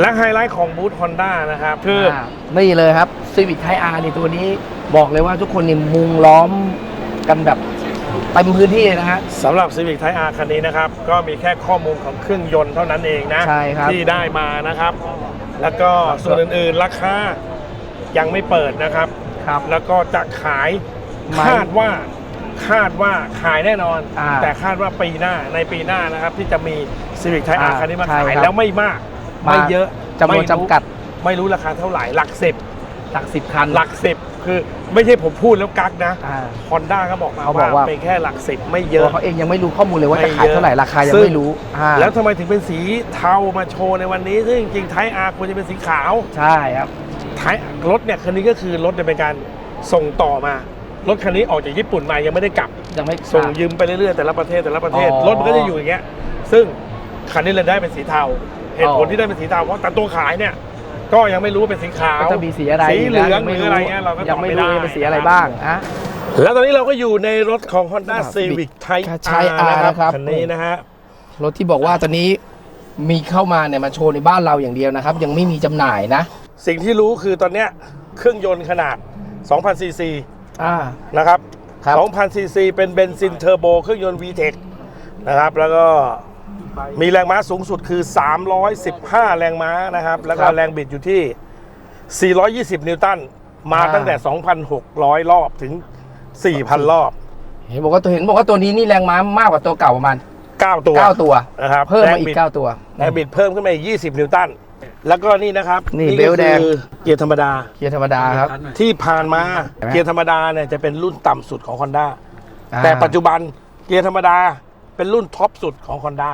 และไฮไลท์ของบูธฮอนด้านะครับคืออ่านี่เลยครับ Civic Type R นี่ตัวนี้บอกเลยว่าทุกคนนี่มุงล้อมกันแบบเต็มพื้นที่เลยนะฮะ สำหรับ Civic Type R คันนี้นะครับ ก็มีแค่ข้อมูลของเครื่องยนต์เท่านั้นเองนะ ใช่ครับ ที่ได้มานะครับ แล้วก็ส่วนอื่นๆ ราคายังไม่เปิดนะครับ ครับ แล้วก็จะขายไม่คาดว่าคาดว่าขายแน่นอน อ่าแต่คาดว่าปีหน้าในปีหน้านะครับ ที่จะมี Civic Type R อ่าคันนี้มาใช่ขายครับ แล้วไม่มาก ไม่เยอะจำนวนไม่รู้จำกัด ไม่รู้ราคาเท่าไหร่หลักสิบหลักสิบคันหลักสิบคือไม่ใช่ผมพูดแล้วกักนะอ่าฮอนด้าก็บอกมาเขาบอกว่าว่าเป็นแค่หลักสิบไม่เยตัวอะเขาเองยังไม่รู้ข้อมูลเลยว่าไม่จะขายเท่าไหร่เยอะราคายังซึ่งไม่รู้อ่าแล้วทำไมถึงเป็นสีเทามาโชว์ในวันนี้ ซึ่งจริงๆไทอาร์ควรจะเป็นสีขาวใช่ครับไทยรถเนี่ยคันนี้ก็คือรถเนี่ยเป็นการส่งต่อมา รถคันนี้ออกจากญี่ปุ่นมายังไม่ได้กลับยังไม่ส่งยืมไปเรื่อยๆแต่ละประเทศแต่ละประเทศอ๋อรถมันก็จะอยู่อย่างเงี้ยซึ่งคันนี้เลยได้เป็นสีเทา เหตุผลอ๋อที่ได้เป็นสีเทาเพราะแต่ตัวขายเนี่ยก็ยังไม่รู้ว่าเป็นสีขาวก็จะมีสีอะไรสีเหลืองนะหรืออะไรเงี้ยเราก็ยัตอบไม่ไม่รู้ได้ว่าเป็นสีอะไรบ้างอะแล้วตอนนี้เราก็อยู่ในรถของ Honda ครับ Civic Type ใช้ R R นะครับนะครับคันนี้นะฮะรถที่บอกว่าตอนนี้มีเข้ามาเนี่ยมาโชว์ในบ้านเราอย่างเดียวนะครับ ยังไม่มีจำหน่ายนะ สิ่งที่รู้คือตอนเนี้ยเครื่องยนต์ขนาด 2,000ซีซีอ่านะครับครับ2,000ซีซีเป็นเบนซินเทอร์โบเครื่องยนต์ VTEC นะครับแล้วก็ มีแรงม้าสูงสุดคือ 315 แรงม้านะครับ แล้วก็แรงบิดอยู่ที่ 420 นิวตัน มาตั้งแต่ 2,600 รอบถึง 4,000 รอบ เห็นบอกว่าตัวเห็นบอกว่าตัวนี้นี่แรงม้ามากกว่าตัวเก่าประมาณ 9 ตัว 9 ตัวนะครับเพิ่มแรมางอีบิดก9 ตัว แรงบิดเพิ่มขึ้นมาอีก 20 นิวตัน แล้วก็นี่นะครับ นี่ก็เบลแดงคือเกียร์ธรรมดา เกียร์ธรรมดาครับ ที่ผ่านมาเห็นไหมเกียร์ธรรมดาเนี่ยจะเป็นรุ่นต่ำสุดของ Honda อ่าแต่ปัจจุบันเกียร์ธรรมดาเป็นรุ่นท็อปสุดของ Honda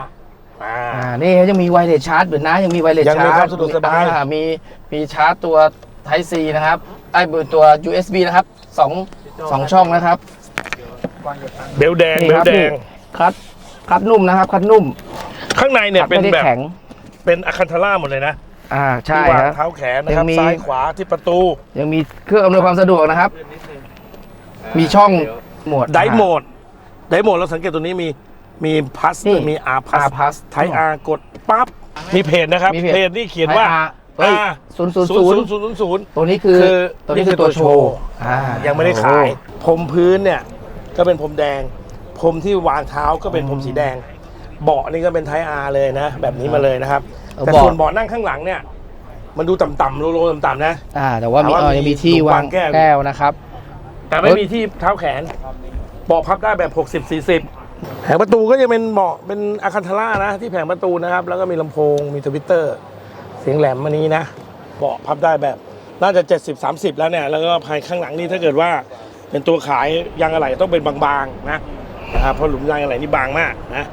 อ่า อ่านี่ยังมีไวเลสชาร์จเหมือนนะยังมีไวเลสยังชามีร์จความสะดวกสบาย อ่มีมีชาร์จตัว Type C นะครับไอ้เบอร์ตัว USB นะครับสองสองช่องนะครับเบลแดงนี่เบคลรัแดนี่งคัดคัดนุ่มนะครับคัดนุ่มข้างในเนี่ยคัดเป็นไม่ได้แบบแข็ง เป็นอะคันทาร่าหมดเลยนะอ่าใช่ที่วางครับ เท้าแขนนะครับยังมี ซ้ายขวาที่ประตู ยังมีเครื่องอำนวยความสะดวกนะครับ มีช่องโหมดไดโหมด ไดโหมดเราสังเกตตัวนี้มี มีพัสนี่มีอาร์พัส R plus ไทยอาร์กดปั๊บ มีเพจนะครับ มีเพจเพจนี่เขียนว่าเฮ้ย R ศูนย์ศูนย์ศูศูนนย์ย์ศูนย์ศูนย์ศูนย์ตัวนี้คือคือตัวนี้คือตัวโชว์อ่ายังไม่ได้ขายโอ้พรมพื้นเนี่ย ก็เป็นพรมแดง พรมที่วางเท้าก็เป็นพรมสีแดง เบาะนี่ก็เป็นไทยอาร์เลยนะ แบบนี้มาเลยนะครับ เอาแต่เบาะ ส่วนเบาะนั่งข้างหลังเนี่ย มันดูต่ำๆโลๆต่ำๆนะ อ่าแต่ว่ามีแต่ว่าเออมียังมีที่ลูกวางวางแก้ว แก้วนะครับ แต่ไม่รถมีที่เท้าแขนเบาะพับได้แบบ 60 40 แผงประตูก็จะเป็นเบาะเป็นอาคันทาร่านะ ที่แผงประตูนะครับ แล้วก็มีลำโพงมีทวิตเตอร์เสียงแหลมมานี้นะเบาะพับได้แบบน่าจะ 70 30 แล้วเนี่ย แล้วก็ภายข้างหลังนี่ถ้าเกิดว่าเป็นตัวขายยางอะไหล่ต้องเป็นบางๆนะนะครับเพราะหลุมยางอะไหล่นี่บางมากนะ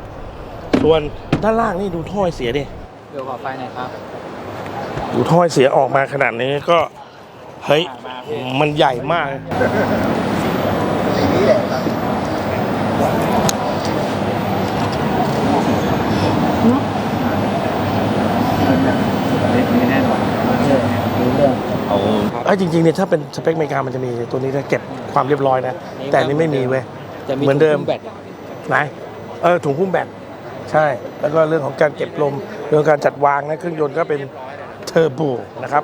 ส่วนด้านล่างนี่ดูถ้อยเสียดิเดี๋ยวขอไฟหน่อยครับ ดูถ้อยเสียออกมาขนาดนี้ก็เฮ้ยมันใหญ่มาก ไม่แน่นอนรู้เรื่องเอาไอ้ยจริงๆเนี่ยถ้าเป็นสเปคอเมริกามันจะมีตัวนี้นะเก็บความเรียบร้อยนะ แต่อันนี้ไม่มีเว้ยจะเหมือนเดิมถุงแบตไหนเออถุงหุ้มแบตใช่ แล้วก็เรื่องของการเก็บลมเรื่องของการจัดวางนะเครื่องยนต์ก็เป็นเทอร์โบนะครับ